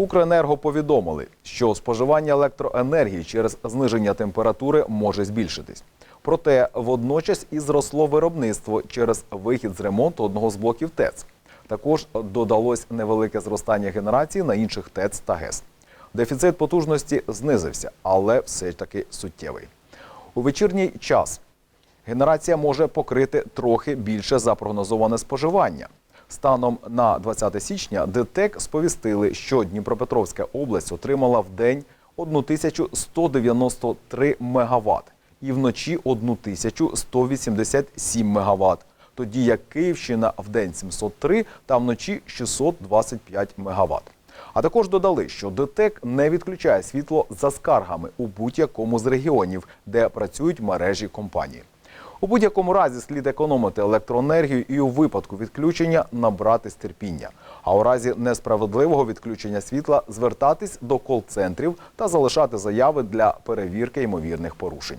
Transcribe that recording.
Укренерго повідомили, що споживання електроенергії через зниження температури може збільшитись. Проте водночас і зросло виробництво через вихід з ремонту одного з блоків ТЕЦ. Також додалось невелике зростання генерації на інших ТЕЦ та ГЕС. Дефіцит потужності знизився, але все ж таки суттєвий. У вечірній час генерація може покрити трохи більше за прогнозоване споживання. Станом на 20 січня ДТЕК сповістили, що Дніпропетровська область отримала в день 1193 МВт і вночі 1187 МВт, тоді як Київщина в день 703 та вночі 625 МВт. А також додали, що ДТЕК не відключає світло за скаргами у будь-якому з регіонів, де працюють мережі компанії. У будь-якому разі слід економити електроенергію і у випадку відключення набрати терпіння. А у разі несправедливого відключення світла звертатись до кол-центрів та залишати заяви для перевірки ймовірних порушень.